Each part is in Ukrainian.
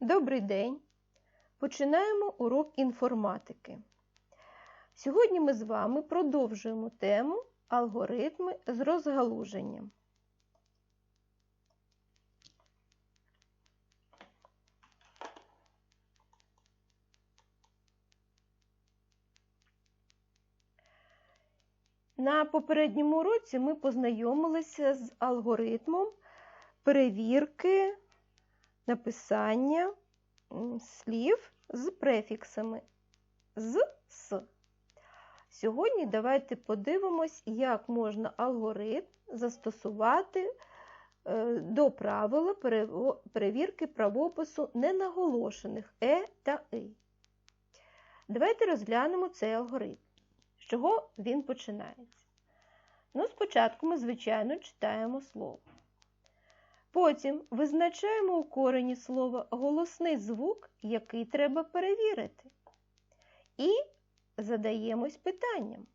Добрий день! Починаємо урок інформатики. Сьогодні ми з вами продовжуємо тему алгоритми з розгалуженням. На попередньому уроці ми познайомилися з алгоритмом перевірки написання слів з префіксами з с. Сьогодні давайте подивимось, як можна алгоритм застосувати е, до правила перевірки правопису ненаголошених е та и. Давайте розглянемо цей алгоритм. З чого він починається? Ну, спочатку ми, звичайно, читаємо слово. Потім визначаємо у корені слова голосний звук, який треба перевірити. І задаємось питанням.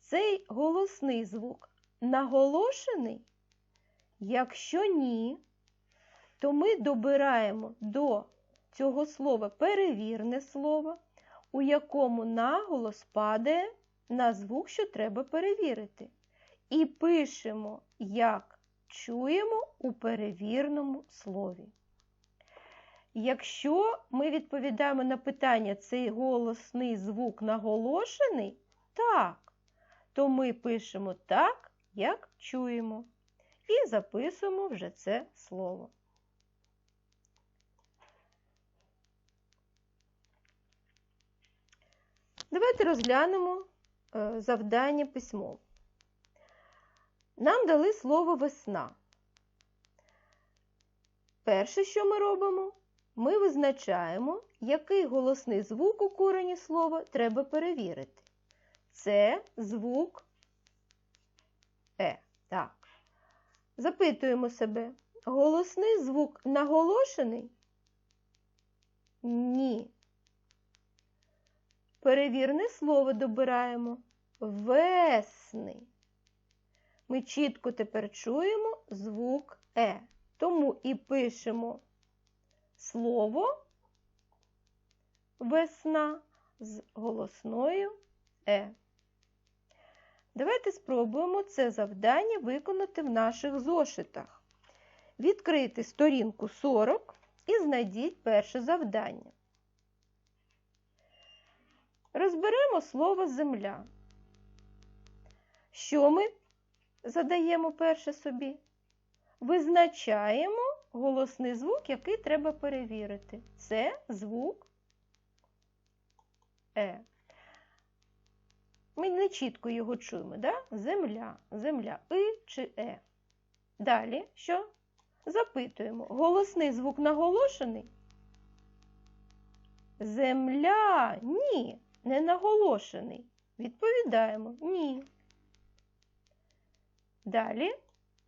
Цей голосний звук наголошений? Якщо ні, то ми добираємо до цього слова перевірне слово, у якому наголос падає на звук, що треба перевірити. І пишемо, як чуємо у перевірному слові. Якщо ми відповідаємо на питання, цей голосний звук наголошений, так, то ми пишемо так, як чуємо, і записуємо вже це слово. Давайте розглянемо е, завдання письмово. Нам дали слово весна. Перше, що ми робимо, ми визначаємо, який голосний звук у корені слова треба перевірити. Це звук Е. Так. Запитуємо себе, голосний звук наголошений? Ні. Перевірне слово добираємо весний. Ми чітко тепер чуємо звук Е. Тому і пишемо слово весна з голосною Е. Давайте спробуємо це завдання виконати в наших зошитах. Відкрити сторінку 40 і знайдіть перше завдання. Розберемо слово земля. Що ми задаємо перше собі? Визначаємо голосний звук, який треба перевірити. Це звук Е. Ми не чітко його чуємо, да? земля, земля, И чи Е. Далі що? Запитуємо, голосний звук наголошений? Земля, ні, не наголошений. Відповідаємо ні. Далі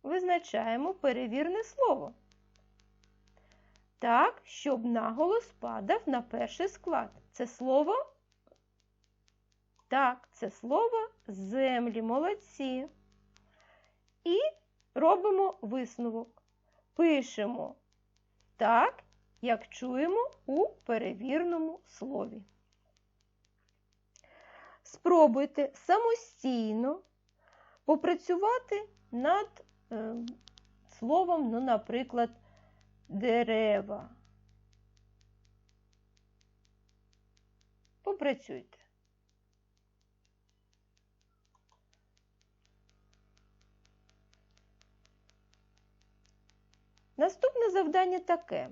визначаємо перевірне слово. Так, щоб наголос падав на перший склад. Це слово? Так, це слово землі, молодці. І робимо висновок. Пишемо так, як чуємо у перевірному слові. Спробуйте самостійно попрацювати над е, словом, ну, наприклад, дерева. Попрацюйте. Наступне завдання таке.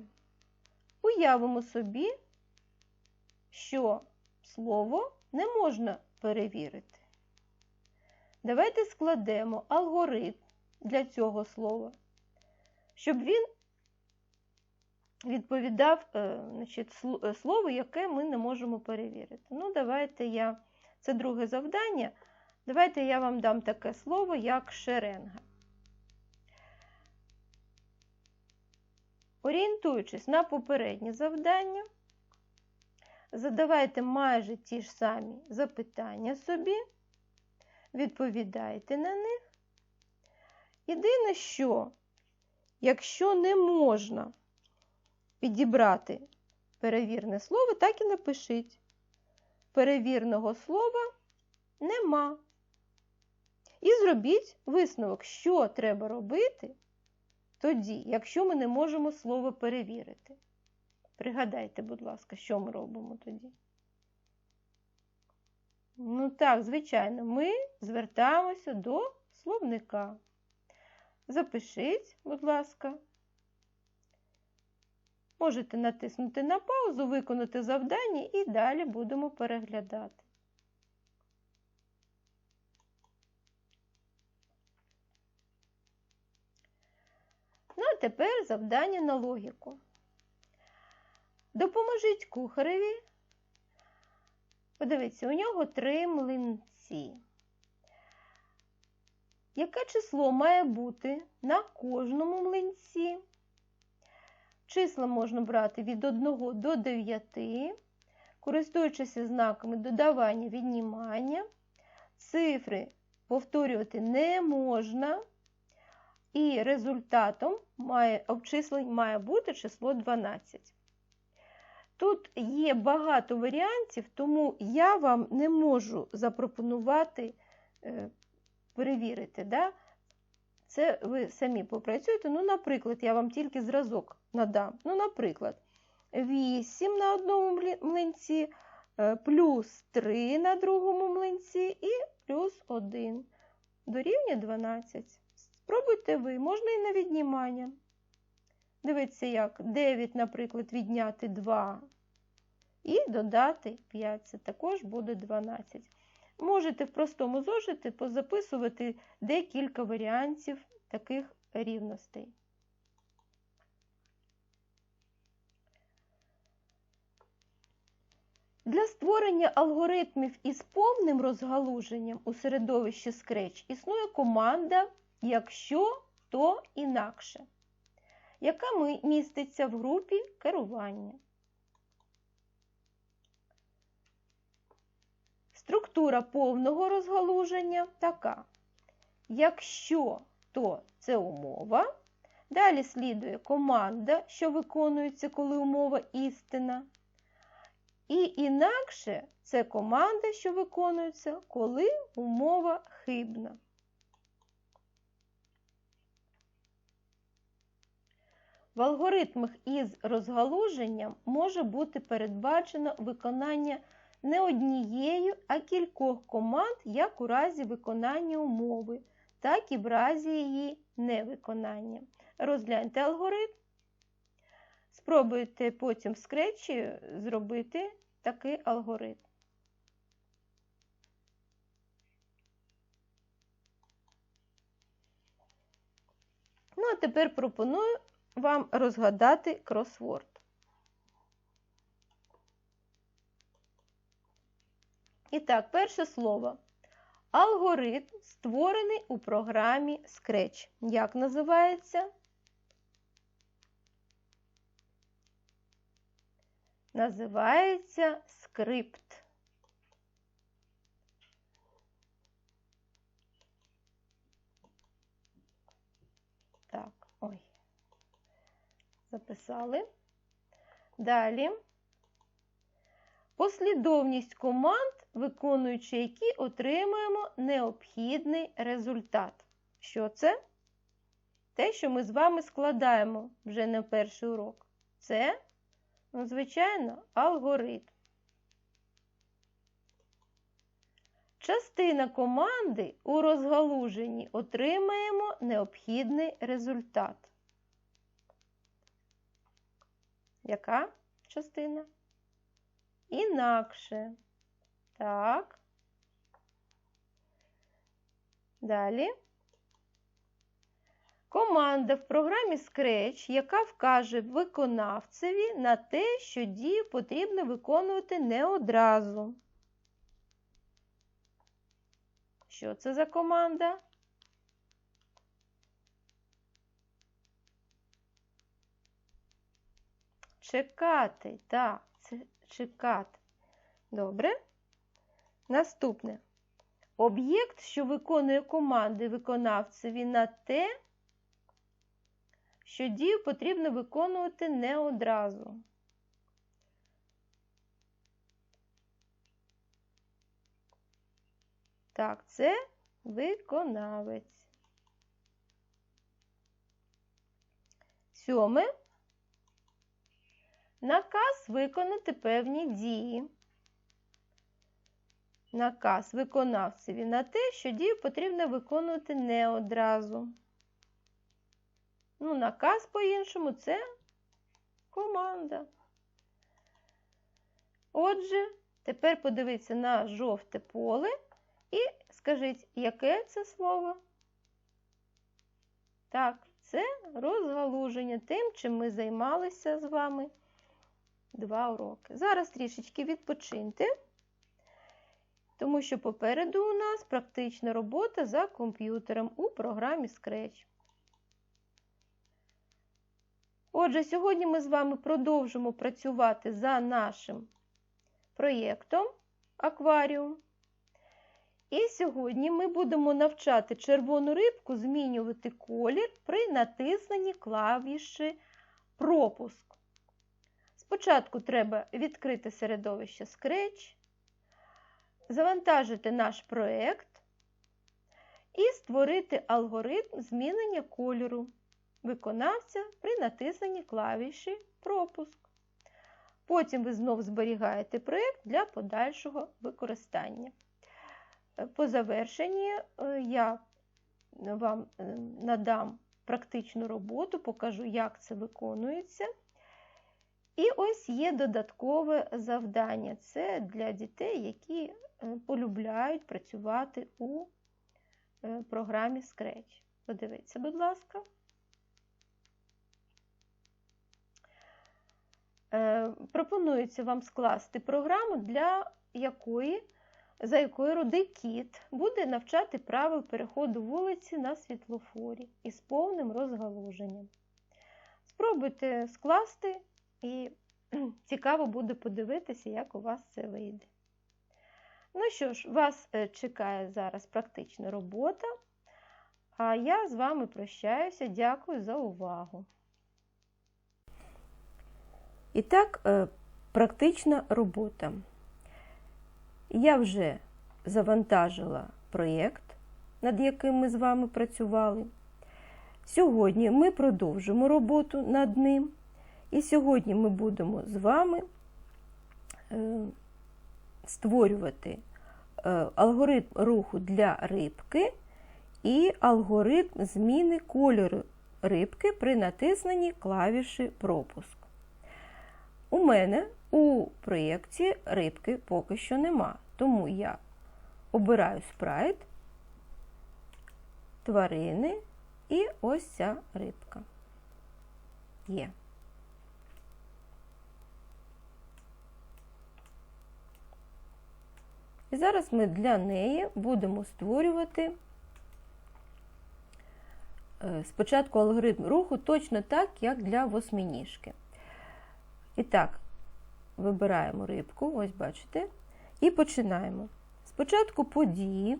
Уявимо собі, що слово не можна перевірити. Давайте складемо алгоритм для цього слова, щоб він відповідав е, значить, е, слово, яке ми не можемо перевірити. Ну, давайте я, це друге завдання. Давайте я вам дам таке слово, як шеренга. Орієнтуючись на попереднє завдання, задавайте майже ті ж самі запитання собі, відповідайте на них. Єдине, що, якщо не можна підібрати перевірне слово, так і напишіть. Перевірного слова нема. І зробіть висновок, що треба робити тоді, якщо ми не можемо слово перевірити. Пригадайте, будь ласка, що ми робимо тоді. Ну так, звичайно, ми звертаємося до словника. Запишіть, будь ласка. Можете натиснути на паузу, виконати завдання і далі будемо переглядати. Ну, а тепер завдання на логіку. Допоможіть кухареві. Подивіться, у нього три млинці. Яке число має бути на кожному млинці? Числа можна брати від 1 до 9, користуючись знаками додавання віднімання. Цифри повторювати не можна. І результатом має, обчислень має бути число 12. Тут є багато варіантів, тому я вам не можу запропонувати е, перевірити. Да? Це ви самі попрацюєте. Ну, наприклад, я вам тільки зразок надам. Ну, наприклад, 8 на одному млинці, е, плюс 3 на другому млинці і плюс 1 дорівнює 12. Спробуйте ви, можна і на віднімання. Дивіться, як 9, наприклад, відняти 2 і додати 5. Це також буде 12. Можете в простому зошиті позаписувати декілька варіантів таких рівностей. Для створення алгоритмів із повним розгалуженням у середовищі Scratch існує команда якщо то інакше, яка міститься в групі керування. Структура повного розгалуження така. Якщо то це умова, далі слідує команда, що виконується, коли умова істина. І інакше це команда, що виконується, коли умова хибна. В алгоритмах із розгалуженням може бути передбачено виконання не однією, а кількох команд як у разі виконання умови, так і в разі її невиконання. Розгляньте алгоритм. Спробуйте потім в скретчі зробити такий алгоритм. Ну, а тепер пропоную вам розгадати кросворд. І так, перше слово. Алгоритм створений у програмі Scratch. Як називається? Називається скрипт. Так, ой. Записали. Далі. Послідовність команд, виконуючи які отримуємо необхідний результат. Що це? Те, що ми з вами складаємо вже на перший урок. Це, ну, звичайно, алгоритм. Частина команди у розгалуженні отримаємо необхідний результат. Яка частина? Інакше. Так. Далі. Команда в програмі Scratch, яка вкаже виконавцеві на те, що дію потрібно виконувати не одразу. Що це за команда? Чекати, так, це чекати. Добре. Наступне. Об'єкт, що виконує команди виконавцеві на те, що дію потрібно виконувати не одразу. Так, це виконавець. Сьоме. Наказ виконати певні дії. Наказ виконавцеві на те, що дію потрібно виконувати не одразу. Ну, наказ по-іншому це команда. Отже, тепер подивіться на жовте поле і скажіть, яке це слово? Так, це розгалуження тим, чим ми займалися з вами два уроки. Зараз трішечки відпочиньте, тому що попереду у нас практична робота за комп'ютером у програмі Scratch. Отже, сьогодні ми з вами продовжимо працювати за нашим проєктом Акваріум. І сьогодні ми будемо навчати червону рибку змінювати колір при натисненні клавіші пропуск. Спочатку треба відкрити середовище Scratch, завантажити наш проєкт і створити алгоритм змінення кольору виконавця при натисненні клавіші пропуск. Потім ви знов зберігаєте проєкт для подальшого використання. По завершенні е, я вам е, надам практичну роботу, покажу, як це виконується. І ось є додаткове завдання. Це для дітей, які полюбляють працювати у програмі Scratch. Подивіться, будь ласка. Пропонується вам скласти програму, для якої за якою рудий кіт буде навчати правил переходу вулиці на світлофорі із повним розгалуженням. Спробуйте скласти, і цікаво буде подивитися, як у вас це вийде. Ну що ж, вас е, чекає зараз практична робота, а я з вами прощаюся. Дякую за увагу. І так, е, практична робота. Я вже завантажила проєкт, над яким ми з вами працювали. Сьогодні ми продовжимо роботу над ним. І сьогодні ми будемо з вами е, створювати е, алгоритм руху для рибки і алгоритм зміни кольору рибки при натисненні клавіші пропуск. У мене у проєкті рибки поки що нема. Тому я обираю спрайт, тварини і ось ця рибка. Є. І зараз ми для неї будемо створювати е, спочатку алгоритм руху точно так, як для восьминіжки. І так, вибираємо рибку, ось бачите. І починаємо. Спочатку події,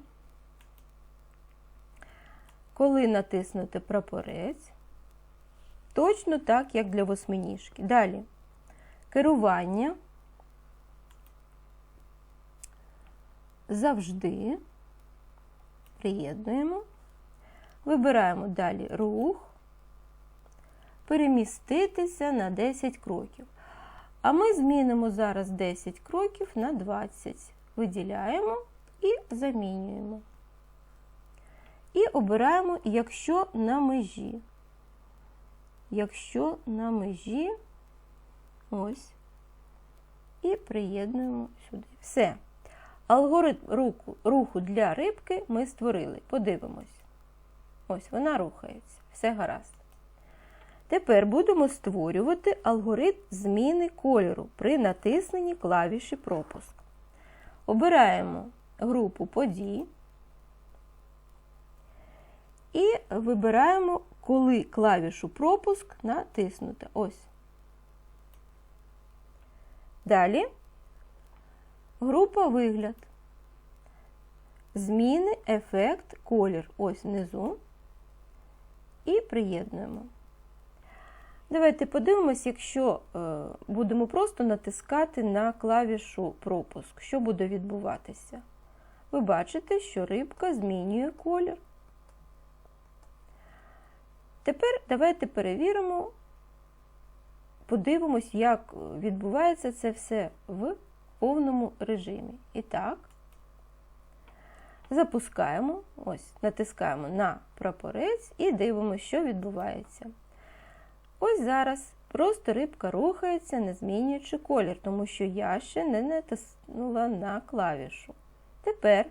коли натиснути прапорець, точно так, як для восьминіжки. Далі керування завжди приєднуємо, вибираємо далі рух, переміститися на 10 кроків. А ми змінимо зараз 10 кроків на 20. Виділяємо і замінюємо. І обираємо, якщо на межі. Якщо на межі, ось, і приєднуємо сюди. Все. Алгоритм руху, для рибки ми створили. Подивимось. Ось вона рухається. Все гаразд. Тепер будемо створювати алгоритм зміни кольору при натисненні клавіші пропуск. Обираємо групу подій і вибираємо, коли клавішу пропуск натиснути. Ось. Далі група вигляд. Зміни ефект колір. Ось внизу. І приєднуємо. Давайте подивимось, якщо е, будемо просто натискати на клавішу пропуск, що буде відбуватися. Ви бачите, що рибка змінює колір. Тепер давайте перевіримо, подивимось, як відбувається це все в повному режимі. І так, запускаємо, ось, натискаємо на прапорець і дивимося, що відбувається. Ось зараз просто рибка рухається, не змінюючи колір, тому що я ще не натиснула на клавішу. Тепер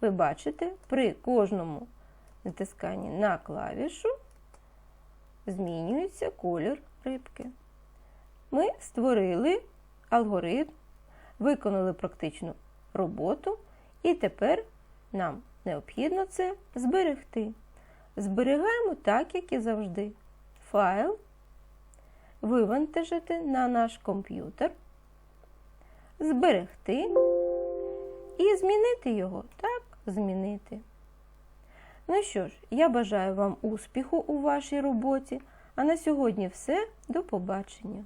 ви бачите, при кожному натисканні на клавішу змінюється колір рибки. Ми створили алгоритм, виконали практичну роботу, і тепер нам необхідно це зберегти. Зберігаємо так, як і завжди. Файл, вивантажити на наш комп'ютер, зберегти і змінити його. Так, змінити. Ну що ж, я бажаю вам успіху у вашій роботі, а на сьогодні все. До побачення!